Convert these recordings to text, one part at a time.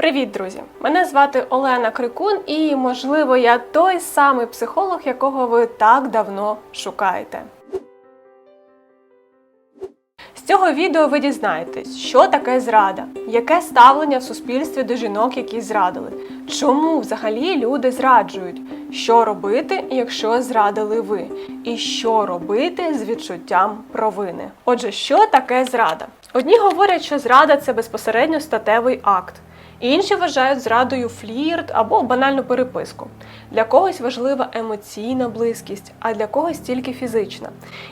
Привіт, друзі! Мене звати Олена Крикун, і можливо, я той самий психолог, якого ви так давно шукаєте. З цього відео ви дізнаєтесь, що таке зрада, яке ставлення в суспільстві до жінок, які зрадили, чому взагалі люди зраджують, що робити, якщо зрадили ви, і що робити з відчуттям провини. Отже, що таке зрада? Одні говорять, що зрада це безпосередньо статевий акт. Інші вважають зрадою флірт або банальну переписку. Для когось важлива емоційна близькість, а для когось тільки фізична.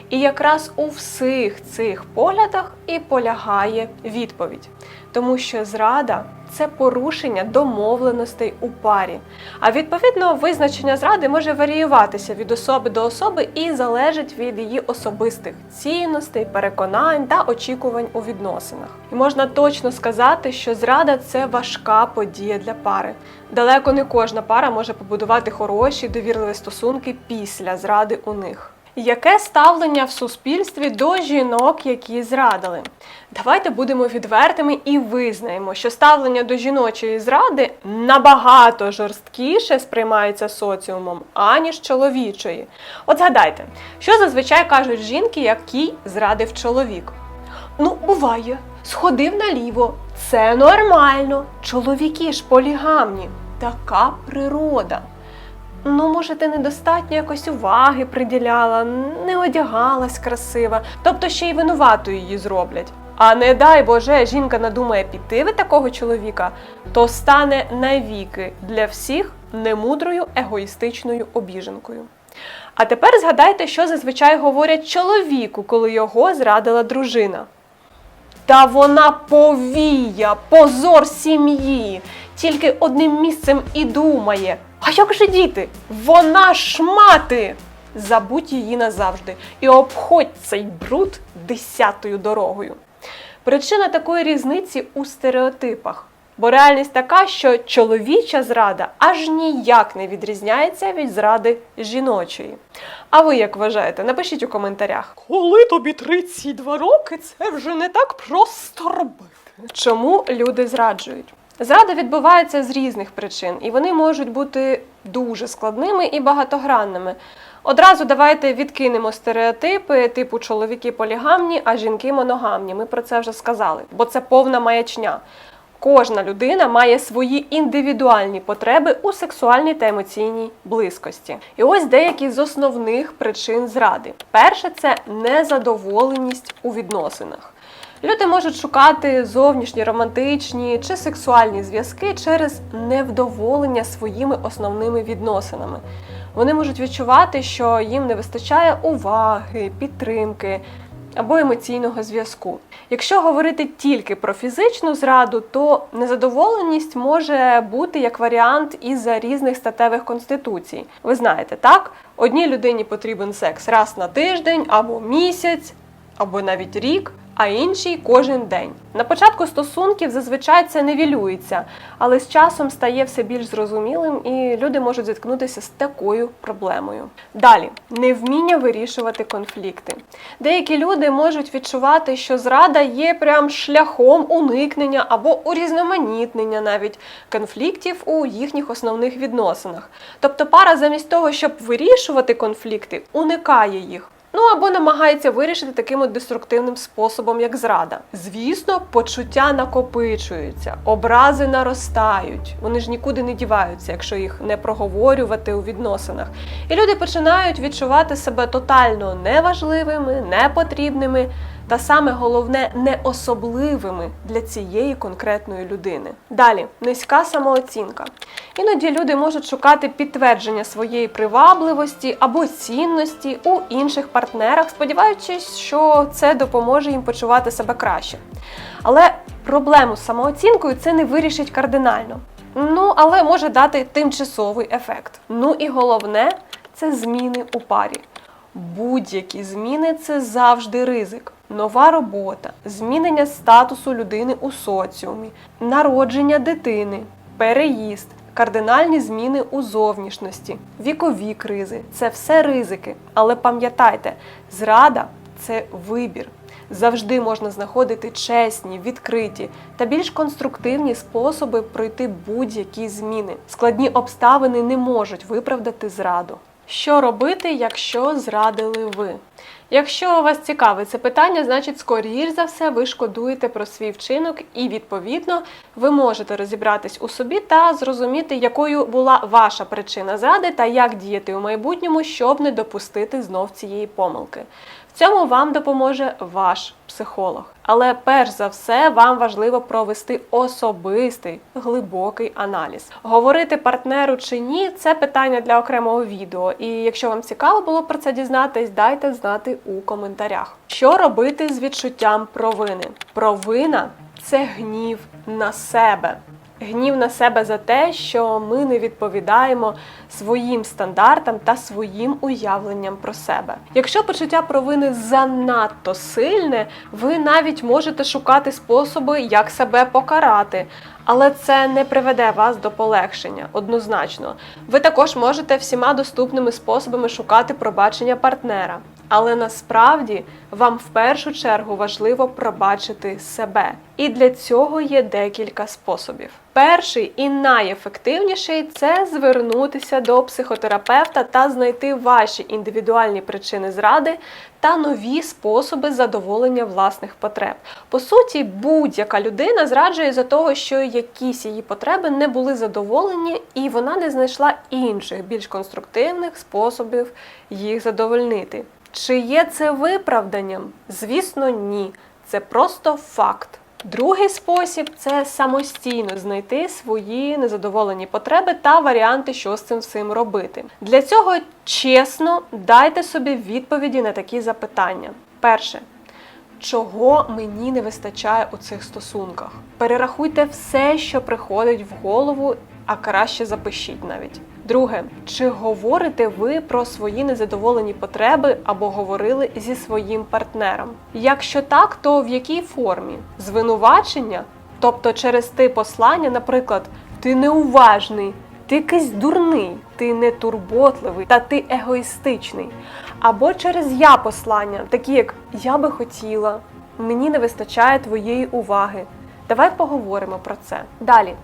І якраз у всіх цих поглядах і полягає відповідь. Тому що зрада це порушення домовленостей у парі. А відповідно визначення зради може варіюватися від особи до особи і залежить від її особистих цінностей, переконань та очікувань у відносинах. І можна точно сказати, що зрада це важка подія для пари. Далеко не кожна пара може побудувати хороші довірливі стосунки після зради у них. Яке ставлення в суспільстві до жінок, які зрадили? Давайте будемо відвертими і визнаємо, що ставлення до жіночої зради набагато жорсткіше сприймається соціумом, аніж чоловічої. От згадайте, що зазвичай кажуть жінки, який зрадив чоловік. Ну, буває, сходив наліво, це нормально. Чоловіки ж полігамні. Така природа. Ну, може, ти недостатньо якось уваги приділяла, не одягалась красиво, тобто ще й винуватою її зроблять. А не дай Боже, жінка надумає піти від такого чоловіка, то стане навіки для всіх немудрою егоїстичною обіженкою. А тепер згадайте, що зазвичай говорять чоловіку, коли його зрадила дружина. Та вона повія, позор сім'ї, тільки одним місцем і думає. А як же діти? Вона ж мати! Забудь її назавжди і обходь цей бруд десятою дорогою. Причина такої різниці у стереотипах. Бо реальність така, що чоловіча зрада аж ніяк не відрізняється від зради жіночої. А ви як вважаєте? Напишіть у коментарях. Коли тобі 32 роки, це вже не так просто робити. Чому люди зраджують? Зрада відбувається з різних причин, і вони можуть бути дуже складними і багатогранними. Одразу давайте відкинемо стереотипи, типу чоловіки полігамні, а жінки моногамні. Ми про це вже сказали, бо це повна маячня. Кожна людина має свої індивідуальні потреби у сексуальній та емоційній близькості. І ось деякі з основних причин зради. Перше це незадоволеність у відносинах. Люди можуть шукати зовнішні романтичні чи сексуальні зв'язки через невдоволення своїми основними відносинами. Вони можуть відчувати, що їм не вистачає уваги, підтримки або емоційного зв'язку. Якщо говорити тільки про фізичну зраду, то незадоволеність може бути як варіант із-за різних статевих конституцій. Ви знаєте, так? Одній людині потрібен секс раз на тиждень або місяць, або навіть рік а інший кожен день. На початку стосунків зазвичай це невілюється, але з часом стає все більш зрозумілим, і люди можуть зіткнутися з такою проблемою. Далі невміння вирішувати конфлікти. Деякі люди можуть відчувати, що зрада є прям шляхом уникнення або урізноманітнення навіть конфліктів у їхніх основних відносинах. Тобто пара замість того, щоб вирішувати конфлікти, уникає їх. Ну або намагається вирішити таким от деструктивним способом, як зрада. Звісно, почуття накопичуються, образи наростають. Вони ж нікуди не діваються, якщо їх не проговорювати у відносинах. І люди починають відчувати себе тотально неважливими, непотрібними. Та саме головне не особливими для цієї конкретної людини. Далі низька самооцінка. Іноді люди можуть шукати підтвердження своєї привабливості або цінності у інших партнерах, сподіваючись, що це допоможе їм почувати себе краще. Але проблему з самооцінкою це не вирішить кардинально. Ну, але може дати тимчасовий ефект. Ну і головне це зміни у парі. Будь-які зміни це завжди ризик. Нова робота, змінення статусу людини у соціумі, народження дитини, переїзд, кардинальні зміни у зовнішності, вікові кризи це все ризики. Але пам'ятайте, зрада це вибір. Завжди можна знаходити чесні, відкриті та більш конструктивні способи пройти будь-які зміни. Складні обставини не можуть виправдати зраду. Що робити, якщо зрадили ви? Якщо вас цікавить це питання, значить, скоріш за все, ви шкодуєте про свій вчинок, і відповідно ви можете розібратись у собі та зрозуміти, якою була ваша причина зради та як діяти у майбутньому, щоб не допустити знов цієї помилки. В цьому вам допоможе ваш психолог. Але перш за все, вам важливо провести особистий глибокий аналіз. Говорити партнеру чи ні, це питання для окремого відео. І якщо вам цікаво було про це дізнатись, дайте знати у коментарях. Що робити з відчуттям провини? Провина це гнів на себе. Гнів на себе за те, що ми не відповідаємо своїм стандартам та своїм уявленням про себе. Якщо почуття провини занадто сильне, ви навіть можете шукати способи, як себе покарати. Але це не приведе вас до полегшення однозначно. Ви також можете всіма доступними способами шукати пробачення партнера. Але насправді вам в першу чергу важливо пробачити себе. І для цього є декілька способів. Перший і найефективніший це звернутися до психотерапевта та знайти ваші індивідуальні причини зради та нові способи задоволення власних потреб. По суті, будь-яка людина зраджує за того, що якісь її потреби не були задоволені, і вона не знайшла інших, більш конструктивних способів їх задовольнити. Чи є це виправданням? Звісно, ні. Це просто факт. Другий спосіб це самостійно знайти свої незадоволені потреби та варіанти, що з цим всім робити. Для цього чесно дайте собі відповіді на такі запитання. Перше. Чого мені не вистачає у цих стосунках? Перерахуйте все, що приходить в голову, а краще запишіть навіть. Друге, чи говорите ви про свої незадоволені потреби або говорили зі своїм партнером? Якщо так, то в якій формі? Звинувачення? Тобто через ти послання, наприклад, ти неуважний, ти якийсь дурний, ти нетурботливий та ти егоїстичний. Або через я послання, такі як я би хотіла, мені не вистачає твоєї уваги. Давай поговоримо про це. Далі.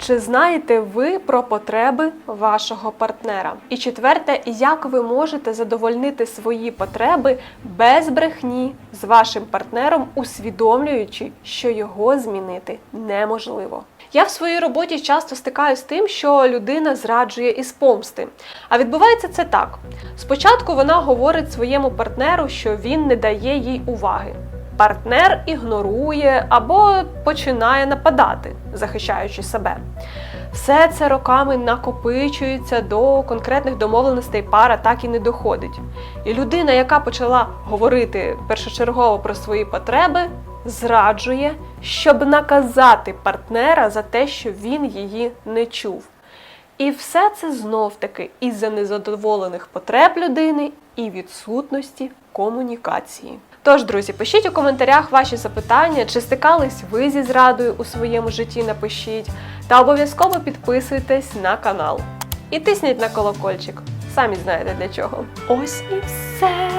Чи знаєте ви про потреби вашого партнера? І четверте, як ви можете задовольнити свої потреби без брехні з вашим партнером, усвідомлюючи, що його змінити неможливо? Я в своїй роботі часто стикаюся з тим, що людина зраджує із помсти. А відбувається це так: спочатку вона говорить своєму партнеру, що він не дає їй уваги. Партнер ігнорує або починає нападати, захищаючи себе. Все це роками накопичується до конкретних домовленостей, пара так і не доходить. І людина, яка почала говорити першочергово про свої потреби, зраджує, щоб наказати партнера за те, що він її не чув. І все це знов-таки із-за незадоволених потреб людини і відсутності комунікації. Тож, друзі, пишіть у коментарях ваші запитання, чи стикались ви зі зрадою у своєму житті, напишіть, та обов'язково підписуйтесь на канал. І тисніть на колокольчик. Самі знаєте для чого. Ось і все.